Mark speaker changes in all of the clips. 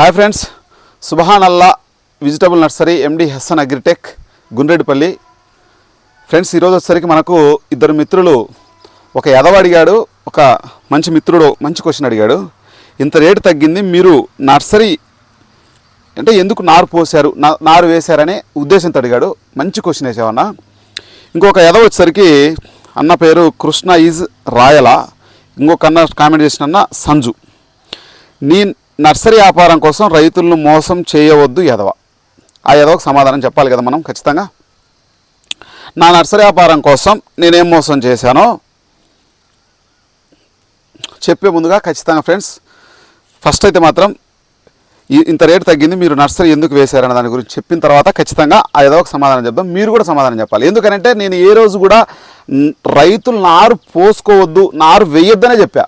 Speaker 1: Hi friends Subhan Allah vegetable nursery MD Hasan agritech Gundreddipalli friends ఈరోజు వచ్చేసరికి మనకు ఇద్దరు మిత్రులు ఒక ఎదవ అడిగాడు ఒక మంచి మిత్రుడు మంచి క్వశ్చన్ అడిగాడు. ఇంత రేటు తగ్గింది మీరు నర్సరీ అంటే ఎందుకు నారు పోసారు నా- నారు వేశారనే ఉద్దేశంతో అడిగాడు. మంచి క్వశ్చన్ వేసావన్న. ఇంకొక ఎదవ వచ్చేసరికి అన్న పేరు కృష్ణ ఈజ్ రాయల. ఇంకొక అన్న కామెంట్ చేసిన అన్న సంజు. నీ నర్సరీ వ్యాపారం కోసం రైతులను మోసం చేయవద్దు ఎదవ ఆ ఎదవకు సమాధానం చెప్పాలి కదా మనం ఖచ్చితంగా? నా నర్సరీ వ్యాపారం కోసం నేనేం మోసం చేశానో చెప్పే ముందుగా ఖచ్చితంగా ఫ్రెండ్స్ ఫస్ట్ అయితే మాత్రం ఇంత రేటు తగ్గింది మీరు నర్సరీ ఎందుకు వేశారన్న దాని గురించి చెప్పిన తర్వాత ఖచ్చితంగా ఆ ఏదో ఒక సమాధానం చెప్దాం మీరు కూడా సమాధానం చెప్పాలి. ఎందుకనంటే నేను ఏ రోజు కూడా రైతులు నారు పోసుకోవద్దు నారు వేయొద్దనే చెప్పా.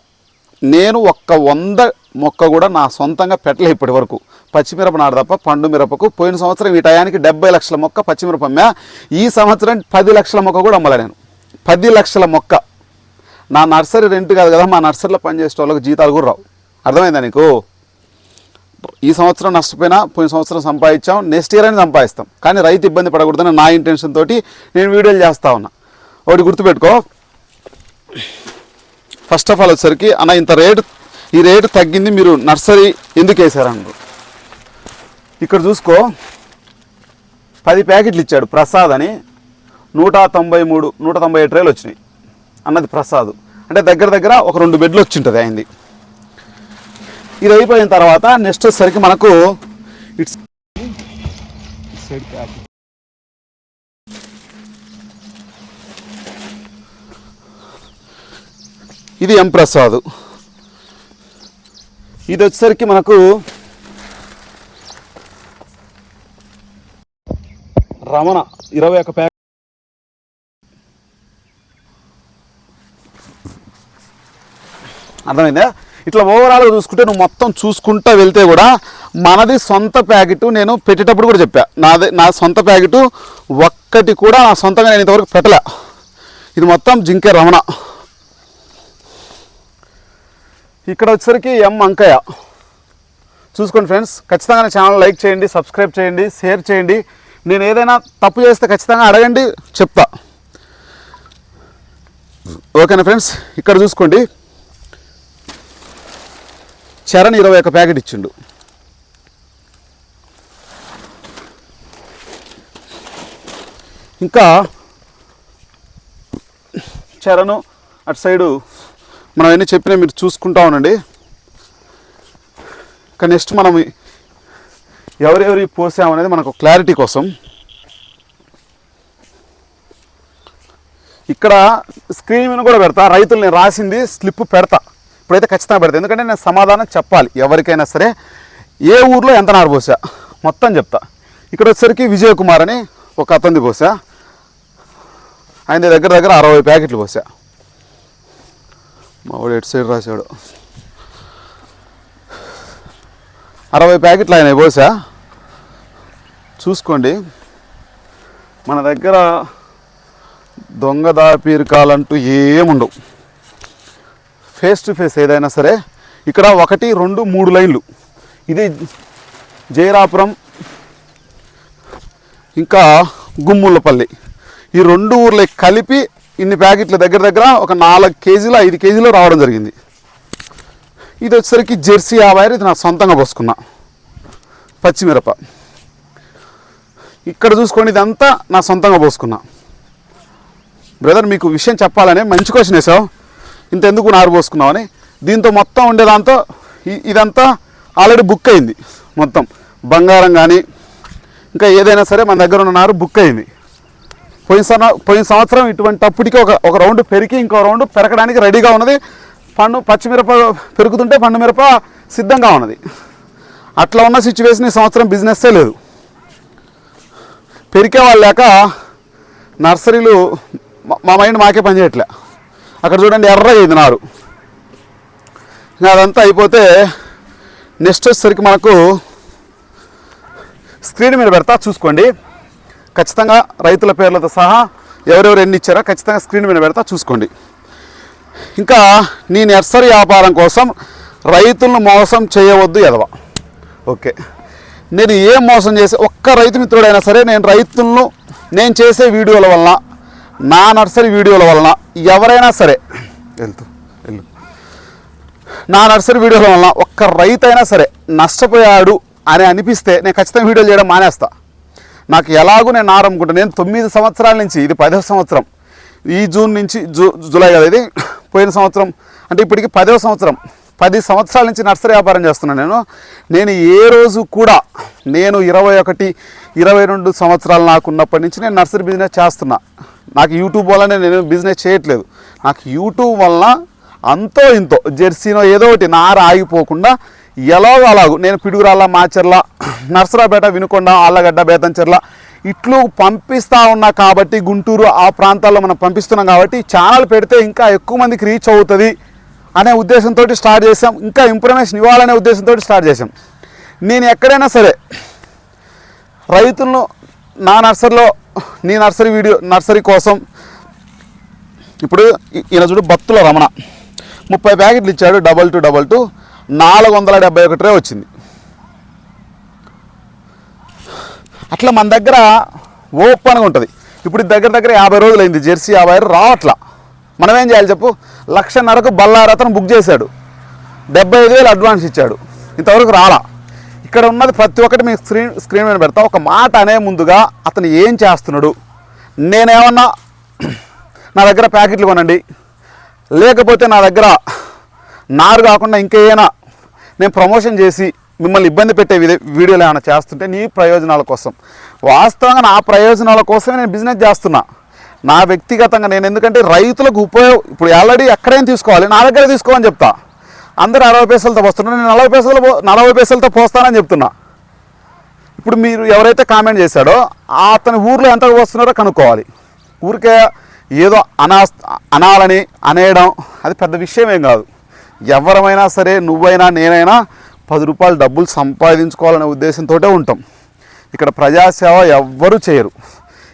Speaker 1: నేను ఒక్క వంద మొక్క కూడా నా సొంతంగా పెట్టలే ఇప్పటి వరకు పచ్చిమిరప నాడు తప్ప పండు మిరపకు పోయిన సంవత్సరం ఈ టయానికి డెబ్బై లక్షల మొక్క పచ్చిమిరప అమ్మా ఈ సంవత్సరం పది లక్షల మొక్క కూడా అమ్మలే నేను. పది లక్షల మొక్క. నా నర్సరీ రెంట్ కాదు కదా మా నర్సరీలో పనిచేసే వాళ్ళకి జీతాలు కూడా రావు. అర్థమైందా నీకు? ఈ సంవత్సరం నష్టపోయినా పోయిన సంవత్సరం సంపాదించాం నెక్స్ట్ ఇయర్ అని సంపాదిస్తాం. కానీ రైతు ఇబ్బంది పడకూడదని నా ఇంటెన్షన్ తోటి నేను వీడియోలు చేస్తా ఉన్నా. ఒకటి గుర్తుపెట్టుకో. ఫస్ట్ ఆఫ్ ఆల్ వచ్చేసరికి అన్న ఇంత రేటు ఈ రేటు తగ్గింది మీరు నర్సరీ ఎందుకు వేసారన్నారు ఇక్కడ చూసుకో పది ప్యాకెట్లు ఇచ్చాడు ప్రసాద్ అని. నూట తొంభై మూడు నూట తొంభై ఏడు ట్రేలు వచ్చినాయి. అన్నది ప్రసాద్. అంటే దగ్గర దగ్గర ఒక రెండు బెడ్లు వచ్చింటుంది అయింది. ఇది అయిపోయిన తర్వాత నెక్స్ట్ వచ్చేసరికి మనకు ఇట్స్ ఇది ఎం ప్రసాద్. ఇది వచ్చేసరికి మనకు రమణ ఇరవై ఒక ప్యాక్. అర్థమైందా? ఇట్లా ఓవరాల్గా చూసుకుంటే నువ్వు మొత్తం చూసుకుంటా వెళ్తే కూడా మనది సొంత ప్యాకెట్ నేను పెట్టేటప్పుడు కూడా చెప్పా. నాది నా సొంత ప్యాకెట్ ఒక్కటి కూడా నా సొంతంగా నేను ఇంతవరకు పెట్టలే. ఇది మొత్తం జింకే రమణ. ఇక్కడ వచ్చేసరికి ఎం అంకయ్య. చూసుకోండి ఫ్రెండ్స్ ఖచ్చితంగా నా ఛానల్ లైక్ చేయండి సబ్స్క్రైబ్ చేయండి షేర్ చేయండి. నేను ఏదైనా తప్పు చేస్తే ఖచ్చితంగా అడగండి చెప్తా. ఓకేనా ఫ్రెండ్స్ ఇక్కడ చూసుకోండి. చరణ్ ఇరవై ఒక ప్యాకెట్ ఇచ్చిండు. ఇంకా చరణ్ అటు సైడు మనం అన్నీ చెప్పినా మీరు చూసుకుంటా ఉండండి. ఇక నెక్స్ట్ మనం ఎవరెవరి పోసామనేది మనకు క్లారిటీ కోసం. ఇక్కడ స్క్రీన్ మీద కూడా పెడతా రైతులు నేను రాసింది స్లిప్ పెడతా. ఇప్పుడైతే ఖచ్చితంగా పెడతా. ఎందుకంటే నేను సమాధానం చెప్పాలి ఎవరికైనా సరే. ఏ ఊర్లో ఎంత నారు పోసా? మొత్తం చెప్తా. ఇక్కడ వచ్చేసరికి విజయ్ కుమార్ అని ఒక అతంది పోసా. ఆయన దగ్గర దగ్గర అరవై ప్యాకెట్లు పోసా. మా వాడు ఎటు సైడ్ రాశాడు. అరవై ప్యాకెట్లు ఆయన పోసా చూసుకోండి. మన దగ్గర దొంగ దాపీరకాలంటూ ఏముండవు ఫేస్ టు ఫేస్ ఏదైనా సరే ఇక్కడ ఒకటి రెండు మూడు లైన్లు. ఇది జయరాపురం ఇంకా గుమ్ముళ్ళపల్లి. ఈ రెండు ఊర్లకి కలిపి ఇన్ని ప్యాకెట్ల దగ్గర దగ్గర ఒక నాలుగు కేజీలు ఐదు కేజీలు రావడం జరిగింది. ఇది వచ్చేసరికి జెర్సీ యాభై ఇది నా సొంతంగా పోసుకున్నా. పచ్చిమిరప. ఇక్కడ చూసుకోండి ఇదంతా నా సొంతంగా పోసుకున్నా. బ్రదర్ మీకు విషయం చెప్పాలనే మంచి క్వశ్చన్ వేసావు ఇంత ఎందుకు నారు పోసుకున్నావని. దీంతో మొత్తం ఉండేదాంతో ఇదంతా ఆల్రెడీ బుక్ అయింది. మొత్తం బంగారం కానీ ఇంకా ఏదైనా సరే మన దగ్గర ఉన్న నారు బుక్ అయింది. పోయిన పోయిన సంవత్సరం ఇటువంటి అప్పటికి ఒక ఒక రౌండ్ పెరిగి ఇంకో రౌండ్ పెరగడానికి రెడీగా ఉన్నది. పండు పచ్చిమిరప పెరుగుతుంటే పండు మిరప సిద్ధంగా ఉన్నది. అట్లా ఉన్న సిచ్యువేషన్ ఈ సంవత్సరం బిజినెస్సే లేదు. పెరికే వాళ్ళు లేక నర్సరీలు మా- మైండ్ మాకే పనిచేయట్లే అక్కడ చూడండి ఎర్రగా అయింది నారు. అదంతా అయిపోతే నెక్స్ట్ వచ్చేసరికి మనకు స్క్రీన్ మీద పెడతా చూసుకోండి. ఖచ్చితంగా రైతుల పేర్లతో సహా ఎవరెవరు ఎన్ని ఇచ్చారో ఖచ్చితంగా స్క్రీన్ మీద పెడతా చూసుకోండి. ఇంకా నీ నర్సరీ వ్యాపారం కోసం రైతులను మోసం చేయవద్దు ఎదవ ఓకే. నేను ఏం మోసం చేసే ఒక్క రైతు మిత్రుడైనా సరే నేను రైతులను నేను చేసే వీడియోల వలన నా నర్సరీ వీడియోల వలన ఎవరైనా సరే వెళ్తూ వెళ్ళు. నా నర్సరీ వీడియోల వలన ఒక్క రైతు అయినా సరే నష్టపోయాడు అని అనిపిస్తే నేను ఖచ్చితంగా వీడియోలు చేయడం మానేస్తా. నాకు ఎలాగూ నేను నారమ్ముకుంటా నేను తొమ్మిది సంవత్సరాల నుంచి ఇది పదవ సంవత్సరం. ఈ జూన్ నుంచి జూ జూలై కదా ఇది పోయిన సంవత్సరం. అంటే ఇప్పటికి పదవ సంవత్సరం. పది సంవత్సరాల నుంచి నర్సరీ వ్యాపారం చేస్తున్నాను నేను. నేను ఏ రోజు కూడా నేను ఇరవై ఒకటి ఇరవై రెండు సంవత్సరాలు నాకు ఉన్నప్పటి నుంచి నేను నర్సరీ బిజినెస్ చేస్తున్నా. నాకు యూట్యూబ్ వల్లనే నేను బిజినెస్ చేయట్లేదు. నాకు యూట్యూబ్ వల్ల అంతో ఇంతో జెర్సీనో ఏదో ఒకటి నార ఆగిపోకుండా ఎలాగో అలాగో. నేను పిడుగురాళ్ళ మాచర్ల నర్సరాపేట వినుకొండ ఆళ్ళగడ్డ బేతంచెర్ల ఇట్లు పంపిస్తూ ఉన్నా కాబట్టి గుంటూరు ఆ ప్రాంతాల్లో మనం పంపిస్తున్నాం కాబట్టి ఛానల్ పెడితే ఇంకా ఎక్కువ మందికి రీచ్ అవుతుంది అనే ఉద్దేశంతో స్టార్ట్ చేసాం ఇంకా ఇంప్రమేషన్ ఇవ్వాలనే ఉద్దేశంతో స్టార్ట్ చేసాం నేను ఎక్కడైనా సరే రైతులను నా నర్సరీలో నీ నర్సరీ వీడియో నర్సరీ కోసం ఇప్పుడు ఈయన చూడు భక్తుల రమణ. ముప్పై ప్యాకెట్లు ఇచ్చాడు డబల్ టూ డబల్ టూ. నాలుగు వందల డెబ్బై ఒకటి రే వచ్చింది. అట్లా మన దగ్గర ఓపెన్గా ఉంటుంది. ఇప్పుడు దగ్గర దగ్గర యాభై రోజులు అయింది జెర్సీ యాభై రావట్లా. మనం ఏం చేయాలి చెప్పు? లక్షన్నరకు బల్లారతను బుక్ చేశాడు. డెబ్బై ఐదు వేలు అడ్వాన్స్ ఇచ్చాడు. ఇంతవరకు రాలా. ఇక్కడ ఉన్నది ప్రతి ఒక్కటి మీకు స్క్రీన్ స్క్రీన్ మీద పెడతా. ఒక మాట అనే ముందుగా అతను ఏం చేస్తున్నాడు? నేనేమన్నా నా దగ్గర ప్యాకెట్లు కొనండి. లేకపోతే నా దగ్గర నారు కాకుండా ఇంకేమైనా నేను ప్రమోషన్ చేసి మిమ్మల్ని ఇబ్బంది పెట్టే వీడియోలు ఏమైనా చేస్తుంటే నీ ప్రయోజనాల కోసం. వాస్తవంగా నా ప్రయోజనాల కోసమే నేను బిజినెస్ చేస్తున్నా. నా వ్యక్తిగతంగా నేను ఎందుకంటే రైతులకు ఉపయోగ ఇప్పుడు ఆల్రెడీ ఎక్కడైనా తీసుకోవాలి నా దగ్గర తీసుకోమని చెప్తా. అందరూ అరవై పైసలతో పోస్తున్నారు నేను నలభై పైసలు నలభై పైసలతో పోస్తానని చెప్తున్నా. ఇప్పుడు మీరు ఎవరైతే కామెంట్ చేశాడో అతని ఊర్లో ఎంత వస్తున్నారో కనుక్కోవాలి. ఊరికే ఏదో అనా అనాలని అనేయడం అది పెద్ద విషయం ఏం కాదు. ఎవరమైనా సరే నువ్వైనా నేనైనా పది రూపాయలు డబ్బులు సంపాదించుకోవాలనే ఉద్దేశంతో ఉంటాం. ఇక్కడ ప్రజాసేవ ఎవ్వరూ చేయరు.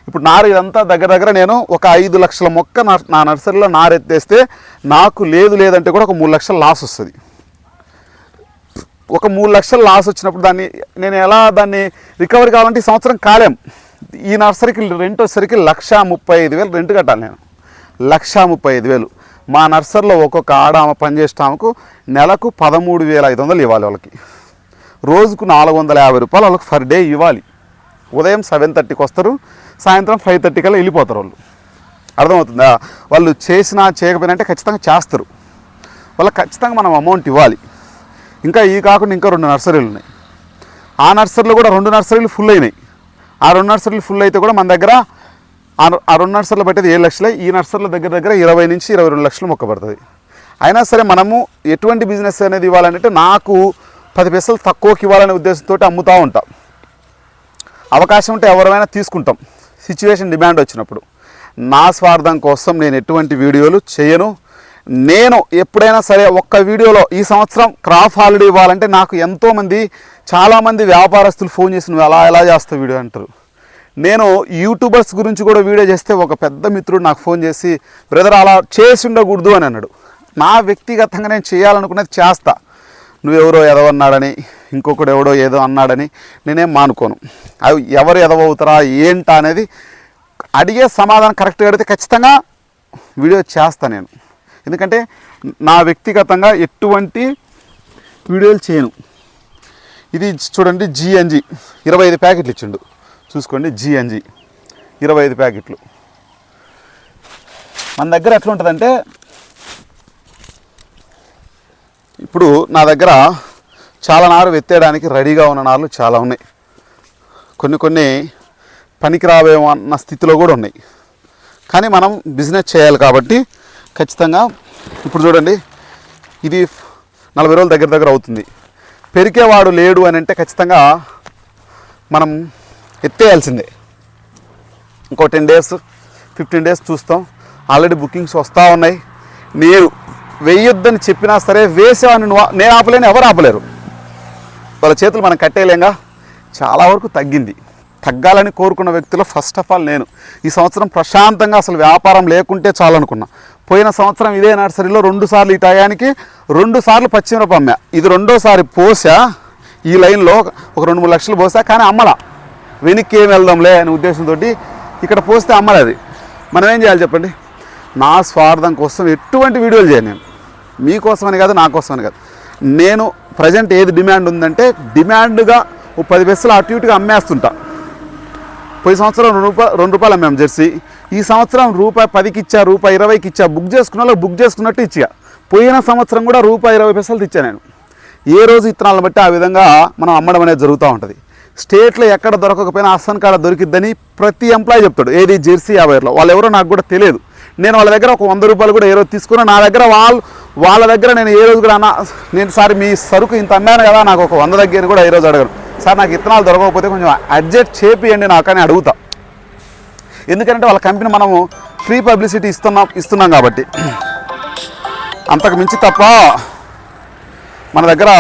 Speaker 1: ఇప్పుడు నారు ఇదంతా దగ్గర దగ్గర నేను ఒక ఐదు లక్షల మొక్క నా నా నర్సరీలో నారెత్తేస్తే నాకు లేదు లేదంటే కూడా ఒక మూడు లక్షల లాస్ వస్తుంది. ఒక మూడు లక్షలు లాస్ వచ్చినప్పుడు దాన్ని నేను ఎలా దాన్ని రికవరీ కావాలంటే ఈ సంవత్సరం కాలేం. ఈ నర్సరీకి రెంట్ వచ్చేసరికి లక్ష ముప్పై ఐదు వేలు రెంట్ కట్టాలి నేను. లక్ష ముప్పై ఐదు వేలు. మా నర్సరీలో ఒక్కొక్క ఆడ ఆమె పనిచేసే ఆమెకు నెలకు పదమూడు వేల ఐదు వందలు ఇవ్వాలి వాళ్ళకి. రోజుకు నాలుగు వందల యాభై రూపాయలు వాళ్ళకి ఫర్ డే ఇవ్వాలి. ఉదయం సెవెన్ థర్టీకి వస్తారు సాయంత్రం ఫైవ్ థర్టీ కల్లా వెళ్ళిపోతారు వాళ్ళు. అర్థమవుతుందా? వాళ్ళు చేసినా చేయకపోయినా అంటే ఖచ్చితంగా చేస్తారు. వాళ్ళకి ఖచ్చితంగా మనం అమౌంట్ ఇవ్వాలి. ఇంకా ఈ కాకుండా ఇంకా రెండు నర్సరీలు ఉన్నాయి. ఆ నర్సరీలో కూడా రెండు నర్సరీలు ఫుల్ అయినాయి. ఆ రెండు నర్సరీలు ఫుల్ అయితే కూడా మన దగ్గర ఆ ఆ రెండు నర్సర్లు పెట్టేది ఏడు లక్షలే ఈ నర్సర్ల దగ్గర దగ్గర ఇరవై నుంచి ఇరవై రెండు లక్షలు మొక్క పడుతుంది అయినా సరే మనము ఎటువంటి బిజినెస్ అనేది ఇవ్వాలంటే నాకు పది పైసలు తక్కువకి ఇవ్వాలనే ఉద్దేశంతో అమ్ముతూ ఉంటాం. అవకాశం ఉంటే ఎవరైనా తీసుకుంటాం. సిచ్యువేషన్ డిమాండ్ వచ్చినప్పుడు. నా స్వార్థం కోసం నేను ఎటువంటి వీడియోలు చేయను. నేను ఎప్పుడైనా సరే ఒక్క వీడియోలో ఈ సంవత్సరం క్రాప్ హాలిడే ఇవ్వాలంటే నాకు ఎంతోమంది చాలామంది వ్యాపారస్తులు ఫోన్ చేసి నువ్వు ఎలా ఎలా చేస్తావు వీడియో? అంటారు. నేను యూట్యూబర్స్ గురించి కూడా వీడియో చేస్తే ఒక పెద్ద మిత్రుడు నాకు ఫోన్ చేసి బ్రదర్ అలా చేసి ఉండకూడదు అని అన్నాడు. నా వ్యక్తిగతంగా నేను చేయాలనుకున్నది చేస్తా. నువ్వెవరో ఎదవన్నాడని ఇంకొకడు ఎవడో ఏదో అన్నాడని నేనేం మానుకోను. అవి ఎవరు ఎదవవుతారా ఏంటా అనేది అడిగే సమాధానం కరెక్ట్గా అడిగితే ఖచ్చితంగా వీడియో చేస్తా నేను. ఎందుకంటే నా వ్యక్తిగతంగా ఎటువంటి వీడియోలు చేయను. ఇది చూడండి జిఎన్జి ఇరవై ఐదు ప్యాకెట్లు ఇచ్చిండు. చూసుకోండి జిఎన్జి ఇరవై ఐదు ప్యాకెట్లు. మన దగ్గర ఎట్లా ఉంటుందంటే ఇప్పుడు నా దగ్గర చాలా నారు వెత్తేయడానికి రెడీగా ఉన్న నార్లు చాలా ఉన్నాయి. కొన్ని కొన్ని పనికి రావేమో అన్న స్థితిలో కూడా ఉన్నాయి. కానీ మనం బిజినెస్ చేయాలి కాబట్టి ఖచ్చితంగా ఇప్పుడు చూడండి ఇది నలభై రోజుల దగ్గర దగ్గర అవుతుంది. పెరికేవాడు లేడు అని అంటే ఖచ్చితంగా మనం ఎత్తేయాల్సిందే. ఇంకో టెన్ డేస్ ఫిఫ్టీన్ డేస్ చూస్తాం. ఆల్రెడీ బుకింగ్స్ వస్తూ ఉన్నాయి. నేను వేయొద్దని చెప్పినా సరే వేసేవాడిని నేను ఆపలేను ఎవరు ఆపలేరు. వాళ్ళ చేతులు మనం కట్టేయలేంగా. చాలా వరకు తగ్గింది. తగ్గాలని కోరుకున్న వ్యక్తిలో ఫస్ట్ ఆఫ్ ఆల్ నేను. ఈ సంవత్సరం ప్రశాంతంగా అసలు వ్యాపారం లేకుంటే చాలనుకున్నా పోయిన సంవత్సరం ఇదే నర్సరీలో రెండు సార్లు ఈ టయానికి రెండు సార్లు పచ్చిమిరప అమ్మా. ఇది రెండోసారి పోసా ఈ లైన్లో ఒక రెండు మూడు లక్షలు పోసా కానీ అమ్మలా. వెనక్కి ఏం వెళ్దాంలే అనే ఉద్దేశంతో ఇక్కడ పోస్తే అమ్మలేదు అది. మనం ఏం చేయాలి చెప్పండి? నా స్వార్థం కోసం ఎటువంటి వీడియోలు చేయను నేను. మీకోసమని కాదు నా కోసమని కాదు. నేను ప్రజెంట్ ఏది డిమాండ్ ఉందంటే డిమాండ్గా ఓ పది పైసలు అటు ఇటుగా అమ్మేస్తుంటా. పోయి సంవత్సరం రెండు రూపాయలు రెండు రూపాయలు అమ్మాం జెర్సీ. ఈ సంవత్సరం రూపాయి పదికి ఇచ్చా రూపాయి ఇరవైకి ఇచ్చా బుక్ చేసుకున్న బుక్ చేసుకున్నట్టు ఇచ్చా పోయిన సంవత్సరం కూడా రూపాయి ఇరవై పైసలు తెచ్చా నేను. ఏ రోజు ఇత్తనాలను బట్టి ఆ విధంగా మనం అమ్మడం అనేది జరుగుతూ ఉంటుంది. స్టేట్లో ఎక్కడ దొరకకపోయినా అస్సన్ కాడ దొరికిద్దని ప్రతి ఎంప్లాయీ చెప్తాడు. ఏది జెర్సీ యాభైలో వాళ్ళు ఎవరో నాకు కూడా తెలియదు. నేను వాళ్ళ దగ్గర ఒక వంద రూపాయలు కూడా ఏ రోజు తీసుకున్నా నా దగ్గర వాళ్ళు వాళ్ళ దగ్గర నేను ఏ రోజు కూడా అన్న నేను సార్ మీ సరుకు ఇంత అమ్మాను కదా నాకు ఒక వంద దగ్గర కూడా ఏ రోజు అడగను సార్ నాకు ఇత్తనాలు దొరకకపోతే కొంచెం అడ్జస్ట్ చేపియండి నాకు అని అడుగుతా. ఎందుకంటే వాళ్ళ కంపెనీ మనము ఫ్రీ పబ్లిసిటీ ఇస్తున్నాం ఇస్తున్నాం కాబట్టి. అంతకు మించి తప్ప మన దగ్గర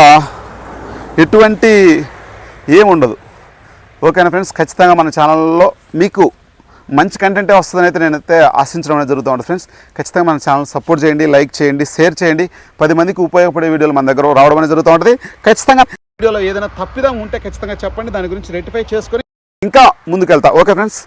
Speaker 1: ఎటువంటి ఏముండదు ఓకేనా ఫ్రెండ్స్ ఖచ్చితంగా మన ఛానల్లో మీకు మంచి కంటెంటే వస్తుందని అయితే నేనైతే ఆశించడం అనేది జరుగుతూ ఉంటుంది ఫ్రెండ్స్. ఖచ్చితంగా మన ఛానల్ సపోర్ట్ చేయండి లైక్ చేయండి షేర్ చేయండి. పది మందికి ఉపయోగపడే వీడియోలు మన దగ్గర రావడం అనేది జరుగుతూ ఉంటుంది. ఖచ్చితంగా వీడియోలో ఏదైనా తప్పిదం ఉంటే ఖచ్చితంగా చెప్పండి దాని గురించి రెక్టిఫై చేసుకొని ఇంకా ముందుకెళ్తా. Okay friends.